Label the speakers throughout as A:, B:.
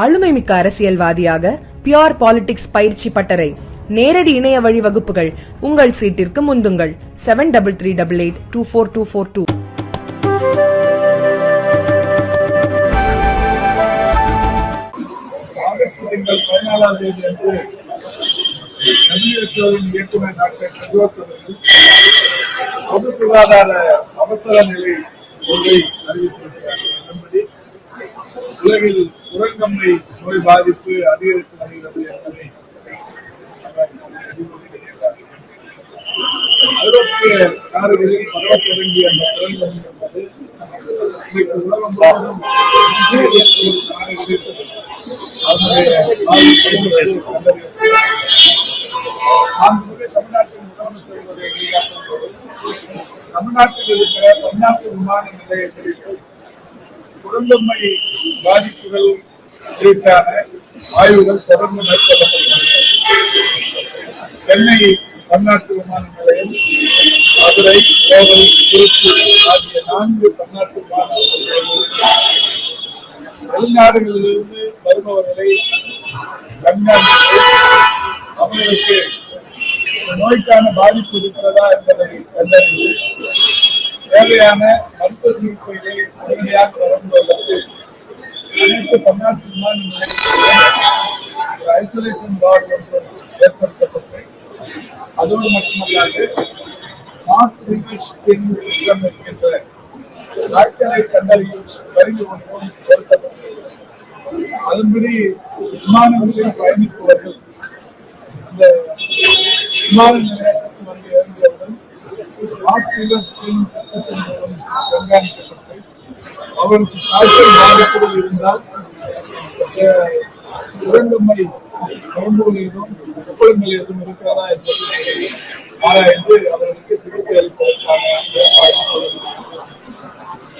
A: ஆளுமை மிக்க அரசியல்வாதியாக பியோர் பாலிடிக்ஸ் பயிற்சி பட்டறை நேரடி இணைய வழி வகுப்புகள் உங்கள் சீட்டிற்கு முந்துங்கள். Seven double three double eight two four two
B: four two பதினாலாம் தேதி அன்று டபிள்யூஹெச்ஓவின் இயக்குநர் டாக்டர் டெட்ரோஸ் அவர்கள் பொது சுகாதார அவசர நிலை ஒன்றை அறிவித்திருக்கிறார். அதன்படி உலகில் உறங்கம்மை நோய் பாதிப்பு அதிகரித்து வருகிறது என்பதை ஐரோப்பிய நாடுகளில் தொடங்கிய அந்த என்பது இன்றைக்கு உலகம் முழுவதும் அதனுடைய தமிழ்நாட்டின் முதலமைச்சர் தமிழ்நாட்டில் இருக்கிற பன்னாட்டு விமான நிலையத்தில் குழந்தம்மை பாதிப்புகள் குறித்தான ஆய்வுகள் தொடர்ந்து மேற்கொள்ளப்படுகின்றன சென்னை பன்னாட்டு விமான நிலையம் மதுரை கோவை திருச்சி ஆகிய நான்கு பன்னாட்டு விமான வெளிநாடுகளிலிருந்து வருபவர்களை கண்காணித்து அவர்களுக்கு நோய்க்கான பாதிப்பு இருக்கிறதா என்பதை கண்டறிந்து தேவையான மருத்துவ சிகிச்சைகளை உடனடியாக வழங்குவதற்கு அனைத்து பன்னாட்டு விமான நிலையங்களிலும் ஐசோலேஷன் வார்டு ஒன்று ஏற்படுத்தப்பட்டு அதோடு மட்டுமல்லாது மாஸ் ஸ்கிரீனிங் சிஸ்டம் என்கின்ற காய்ச்சலை கண்டறியும் கருவி ஒன்றும் பொருத்தப்பட்டது. அதன்படி விமானங்களில் பயணிப்பவர்கள் இந்த விமான நிலையத்திற்கு ஹாஸ்பிட்டல் ஸ்கிரீனிங் சிஸ்டத்தின் மூலம் கண்காணிக்கப்பட்டு அவருக்கு காய்ச்சல் பாதிப்புகள் இருந்தால் அஹ், இறங்குமை நரம்புகள் எதுவும் கொப்பளங்கள் எதுவும் இருக்கிறதா என்பதை ஆராய்ந்து அவர்களுக்கு சிகிச்சை அளிப்பதற்கான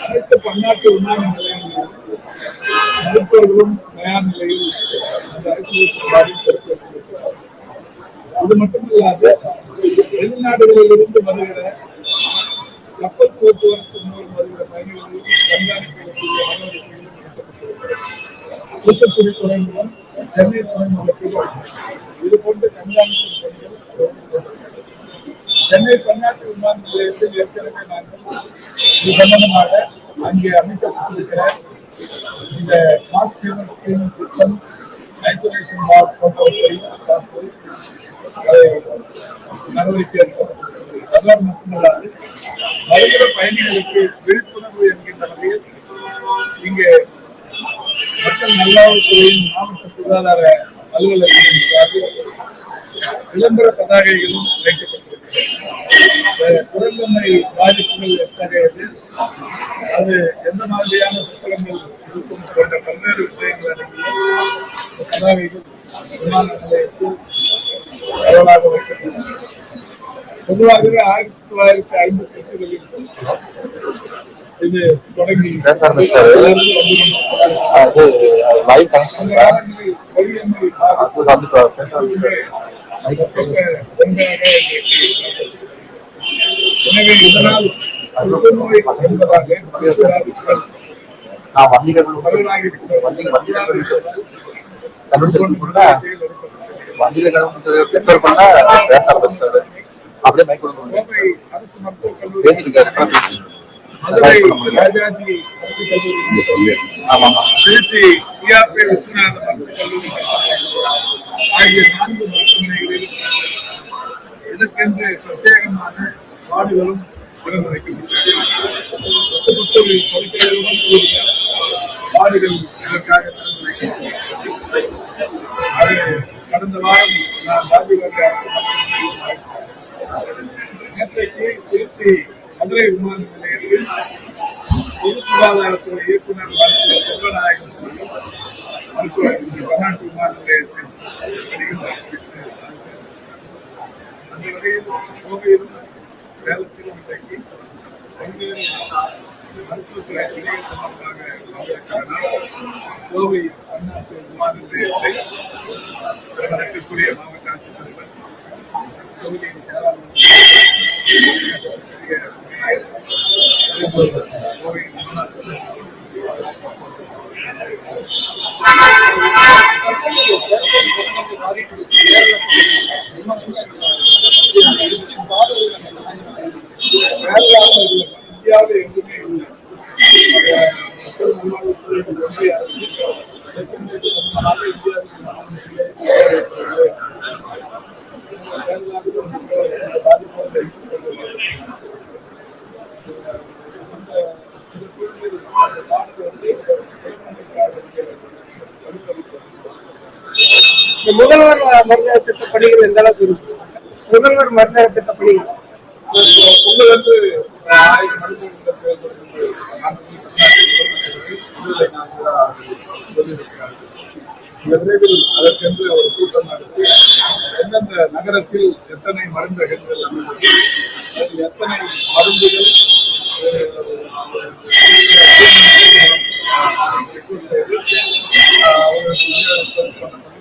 B: அனைத்து பன்னாட்டு விமான நிலையங்களிலும் மருத்துவர்களும் தயார் நிலையில் அந்த ஐசோலேஷன் பாதிப்பு இது மட்டுமில்லாது வெளிநாடுகளில் இருந்து வருகிற கப்பல் போக்குவரத்து மூலம் வருகிற பயணிகளையும் கண்காணிக்கக்கூடிய நடவடிக்கைகளும் துறைமுகம் சென்னை துறைமுகத்தில் இது போன்ற கண்காணிப்பு பணிகள் சென்னை பன்னாட்டு விமான நிலையத்தில் ஏற்கனவே நாங்கள் இது சம்பந்தமாக அங்கே அமைக்கப்பட்டிருக்கிற இந்த mass payment screening system isolation ward போன்றவற்றை பார்த்து நடவடிக்கை எடுக்கப்பட்டிருக்கிறது அதோடு மட்டுமல்லாது மக்களுக்கு விழிப்புணர்வு என்கின்ற வகையில் இங்கே மக்கள் நல்வாழ்வுத்துறையின் மாவட்ட சுகாதார அலுவலகத்தின் சார்பில் விளம்பர பதாகைகளும் வைக்கப்பட்டிருக்கிறது பாதிப்புகள் எத்தகையது? அது எந்த மாதிரியான புத்தகங்கள் இருக்கும் போன்ற பல்வேறு விஷயங்கள் அடங்கிய பதாகைகள் விமான நிலையத்தில் பரவலாக வைக்கப்பட்டது. பொதுவாகவே ஆயிரத்தி தொள்ளாயிரத்தி ஐம்பத்தி இது தொடங்கி
C: அது லைவ் கனெக்ஷன் அது வந்து
B: எனவே இதனால்
C: நான் வண்டிகள் வண்டி வண்டிகள் கண்டுபிடிச்சிருக்கோம்ல வண்டிகள் பெட்ரோல் பண்ண பேச ஆரம்பிச்சாரு அப்படியே மைக்
B: அரசு கல்லூரி
C: பேசிட்டு ஆமா ஆமா
B: திருச்சி விஸ்வநாதன் கல்லூரி ஆகிய நான்கு மருத்துவமனைகளில் இதற்கென்று பிரத்யேகமான வார்டுகளும் வார்டுகள் இதற்காக அது கடந்த வாரம் நான் ராஜீவ்காந்தி திருச்சி மதுரை விமான நிலையத்தில் பொது சுகாதாரத்துறை இயக்குனர் மருத்துவர் செல்வநாயகம் அவர்கள் மருத்துவர் இந்த பன்னாட்டு விமான நிலையத்தில் பணியில் ஆரம்பித்து அந்த வகையில் கோவையிலும் சேலத்திலும் இன்றைக்கு பல்வேறு மருத்துவத்துறை பணிகள் சம்பந்தமாக வந்திருக்கிறார் கோவை பன்னாட்டு விமான நிலையத்தை verla
D: con முதல்வர் மருந்தக திட்ட பணிகள் எந்த அளவுக்கு இருக்கு முதல்வர் மருந்தக திட்ட பணிகள்
B: வந்து விரைவில் அதற்கென்று ஒரு கூட்டம் நடத்தி எந்தெந்த நகரத்தில் எத்தனை மருந்தகங்கள் எத்தனை மருந்துகள்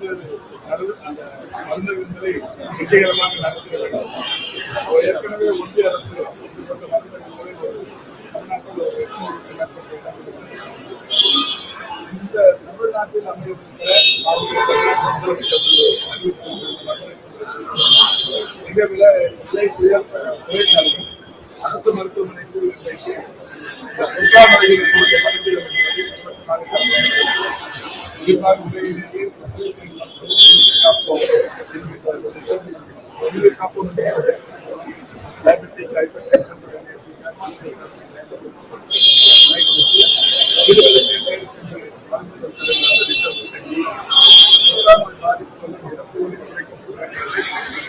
B: செய்து, அஹ், அவர்களுக்கு உபயோகப்படுத்தப்பட்ட வெற்றிகரமாக வேண்டும். ஏற்கனவே ஒன்றிய அரசு அப்படிப்பட்ட மருந்தகங்களை ஒரு தமிழ்நாட்டில் ஒரு இந்த தமிழ்நாட்டில் அமைந்திருக்கிற மிக விலை விலை உயர்ந்த அரசு மருத்துவமனைக்கு இன்றைக்கு இந்த பொதுவா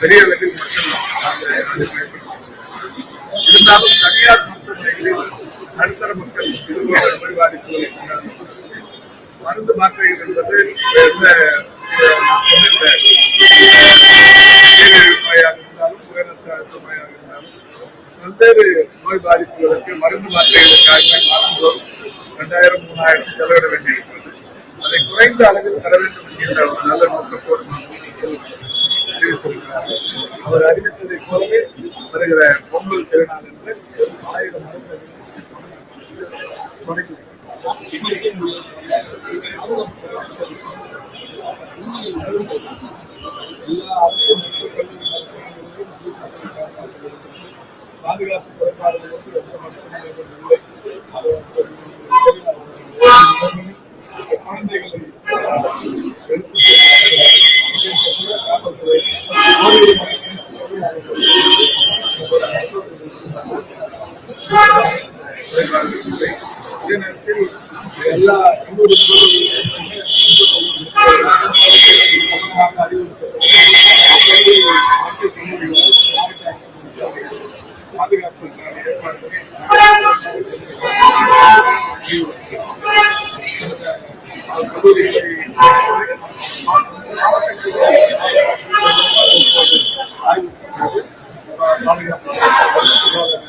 B: பெரிய அளவில் மக்கள் இருந்தாலும் தனியார் மருத்துவமனைகளில் நடுத்தர மக்கள் இதுபோன்ற நோய் பாதிப்புகளை கொண்டாடுகிறார்கள். மருந்து மாத்திரைகள் என்பது இந்த இந்த நீரிழிவு நோயாக இருந்தாலும் உயரத்த அழுத்த நோயாக இருந்தாலும் பல்வேறு நோய் பாதிப்புகளுக்கு மருந்து மாத்திரைகளுக்காக மாதந்தோறும் ரெண்டாயிரம் மூணாயிரம் செலவிட வேண்டியிருக்கிறது அதை குறைந்த அளவில் தர வேண்டும் என்கின்ற ஒரு நல்ல நோக்கத்தோடு அறிவித்திருக்கிறார்கள் அவர் அறிவித்ததை போலவே வருகிற பொங்கல் திருநாள் என்று ஆயிரம் மருந்துகள் தொடங்கி எல்லா அரசு மருத்துவக் கல்லூரி மருத்துவமனைகளிலும் பாதுகாப்பு குறைபாடுகள் வந்து எந்த மருத்துவமனைகளும் ಮಾಡ್ತೇನೆ ಅಂತೇಳಿ ಎಲ್ಲ Thank you.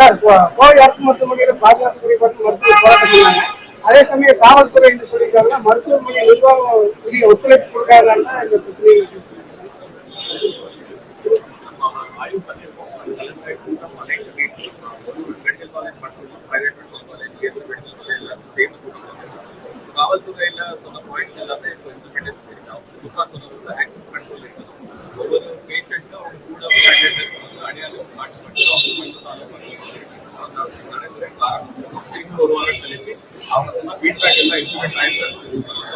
B: அறிவுறுத்தப்பட்டது பாதுகாப்புக்கான ஏற்பாடுகளை
D: சார், கோ- கோவை அரசு மருத்துவமனையில பாதுகாப்பு குறைபாட்டு மருத்துவ போராட்டம் பண்ணாங்க அதே சமயம் காவல்துறை என்று சொல்லியிருக்காங்க மருத்துவமனை நிர்வாகம் உரிய ஒத்துழைப்பு கொடுக்காதனால இந்த பிரச்சனை
E: காவல்துறையில சொன்ன அவங்க சொன்ன ஃபீட்பேக் எல்லாம் இம்ப்ளிமெண்ட்